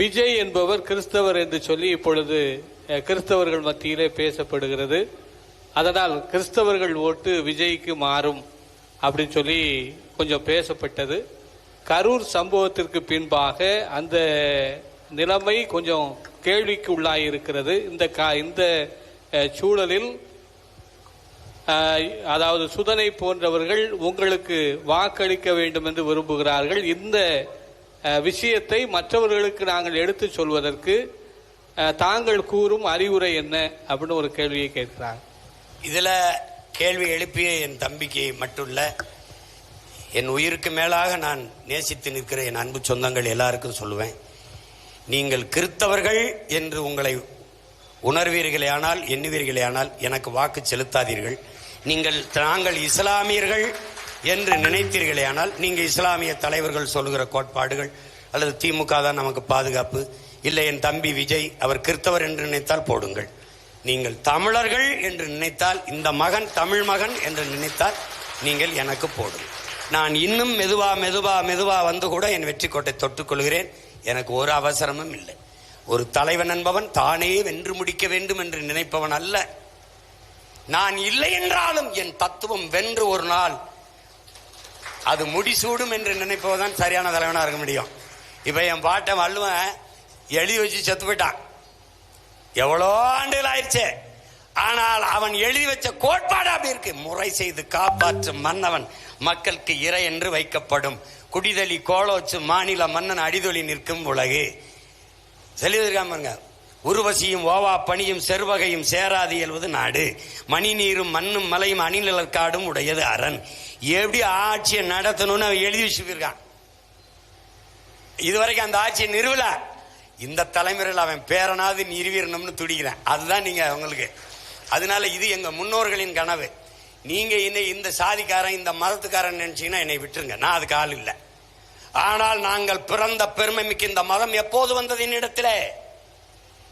விஜய் என்பவர் கிறிஸ்தவர் என்று சொல்லி இப்பொழுது கிறிஸ்தவர்கள் மத்தியிலே பேசப்படுகிறது. அதனால் கிறிஸ்தவர்கள் ஓட்டு விஜய்க்கு மாறும் அப்படின்னு சொல்லி கொஞ்சம் பேசப்பட்டது. கரூர் சம்பவத்திற்கு பின்பாக அந்த நிலைமை கொஞ்சம் கேள்விக்கு உள்ளாகி இருக்கிறது. இந்த கா இந்த சூழலில் அதாவது சுதனை போன்றவர்கள் உங்களுக்கு வாக்களிக்க வேண்டும் என்று விரும்புகிறார்கள். இந்த விஷயத்தை மற்றவர்களுக்கு நாங்கள் எடுத்துச் சொல்வதற்கு தாங்கள் கூறும் அறிவுரை என்ன அப்படின்னு ஒரு கேள்வியை கேட்கிறாங்க. இதில் கேள்வி எழுப்பிய என் தம்பிக்கு மட்டுமல்ல என் உயிருக்கு மேலாக நான் நேசித்து நிற்கிற என் அன்பு சொந்தங்கள் எல்லாருக்கும் சொல்லுவேன். நீங்கள் கிறித்தவர்கள் என்று உங்களை உணர்வீர்களேயானால் எண்ணுவீர்களேயானால் எனக்கு வாக்கு செலுத்தாதீர்கள். நீங்கள் நாங்கள் இஸ்லாமியர்கள் என்று நினைத்தீர்களேயானால் நீங்கள் இஸ்லாமிய தலைவர்கள் சொல்லுகிற கோட்பாடுகள் அல்லது திமுக தான் நமக்கு பாதுகாப்பு இல்லை என் தம்பி விஜய் அவர் கிறித்தவர் என்று நினைத்தால் போடுங்கள். நீங்கள் தமிழர்கள் என்று நினைத்தால் இந்த மகன் தமிழ் மகன் என்று நினைத்தால் நீங்கள் எனக்கு போடும் நான் இன்னும் மெதுவா மெதுவா மெதுவா வந்து கூட என் வெற்றி கோட்டை தொட்டுக்கொள்கிறேன் எனக்கு ஒரு அவசரமும் இல்லை. ஒரு தலைவன் என்பவன் தானே வென்று முடிக்க வேண்டும் என்று நினைப்பவன் அல்ல. நான் இல்லை என்றாலும் என் தத்துவம் வென்று ஒரு நாள் அது முடிசூடும் என்று நினைப்போதான் சரியான தலைவனாக இருக்க முடியும். இப்போ என் பாட்டை வள்ளுவன் எழுதி வச்சு செத்து போயிட்டான். எவ்வளோ ஆண்டுகள் ஆயிடுச்சு. ஆனால் அவன் எழுதி வச்ச கோட்பாடு அப்படி இருக்கு. முறை செய்து காப்பாற்றும் மன்னவன் மக்களுக்கு இறை என்று வைக்கப்படும். குடிதலி கோலோச்சு மாநில மன்னன் அடிதொலி நிற்கும் உலகு. செல்லியிருக்காமங்க உருவசியும் ஓவா பணியும் செருவகையும் சேராது இயல்வது நாடு. மணி நீரும் மண்ணும் மலையும் அணிநிலற்காடும் உடையது அரண். எப்படி ஆட்சியை நடத்தணும்னு அவன் எழுதி வச்சுருக்கான். இதுவரைக்கும் அந்த ஆட்சியை நிறுவல. இந்த தலைமுறையில் அவன் பேரனாவது நிறுவிடணும்னு துடிக்கிறேன். அதுதான் நீங்க உங்களுக்கு அதனால இது எங்க முன்னோர்களின் கனவு. நீங்க இன்னை இந்த சாதிக்காரன் இந்த மதத்துக்காரன் நினைச்சீங்கன்னா என்னை விட்டுருங்க. நான் அதுக்கு ஆள் இல்லை. ஆனால் நாங்கள் பிறந்த பெருமை மிக்க இந்த மதம் எப்போது வந்தது என்னிடத்திலே?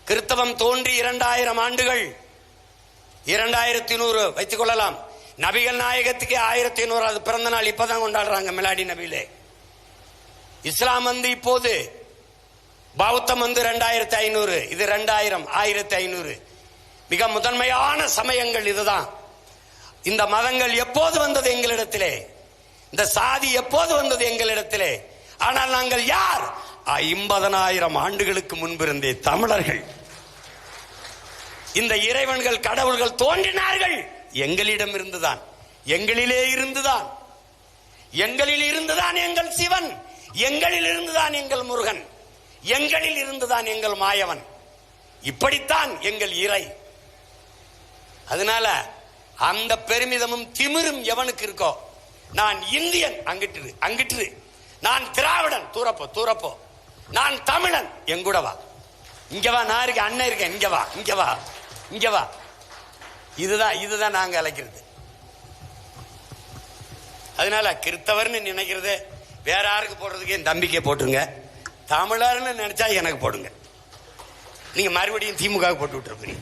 கிறித்தவம் தோன்றி இரண்டாயிரம் ஆண்டுகள். இரண்டாயிரத்தி நூறு வைத்துக் கொள்ளலாம். நபிகள் நாயகத்துக்கு ஆயிரத்தி நூறாவது பிறந்த நாள். இப்பதான் கொண்டாடுறாங்க மிலாடி நபியிலே இஸ்லாம் வந்து இப்போது பௌத்தம் வந்து ரெண்டாயிரத்தி ஐநூறு இது ரெண்டாயிரம் ஆயிரத்தி ஐநூறு. மிக முதன்மையான சமயங்கள் இதுதான். இந்த மதங்கள் எப்போது வந்தது எங்களிடத்திலே? இந்த சாதி எப்போது வந்தது எங்களிடத்திலே? ஆனால் நாங்கள் யார்? ஐம்பதனாயிரம் ஆண்டுகளுக்கு முன்பிருந்தே தமிழர்கள். இந்த இறைவன்கள் கடவுள்கள் தோன்றினார்கள். எங்களிடம் இருந்துதான். எங்களிலே இருந்துதான். எங்களில் இருந்துதான் எங்கள் சிவன். எங்களில் இருந்துதான் எங்கள் முருகன். எங்களில் இருந்துதான் எங்கள் மாயவன். இப்படித்தான் எங்கள் இறை. அதனால அந்த பெருமிதமும் திமிரும் எவனுக்கு இருக்கோ நான் இந்தியன் அங்கிட்டு அங்கிட்டு நான் திராவிடன் தூரப்போ தூரப்போ. நான் தமிழன் எங்கூடவா இங்க வா நான் இருக்கேன் அண்ணன் இருக்கேன் இங்க வா இங்க வா. இங்க வா. இதுதான் இதுதான் நாங்க அழைக்கிறது. அதனால கிறித்தவர்னு நினைக்கிறது வேற யாருக்கு போடுறதுக்கு என் தம்பிக்கே போட்டுருங்க. தமிழர்னு நினைச்சா எனக்கு போடுங்க. நீங்க மறுபடியும் திமுக போட்டு விட்டுருப்பீங்க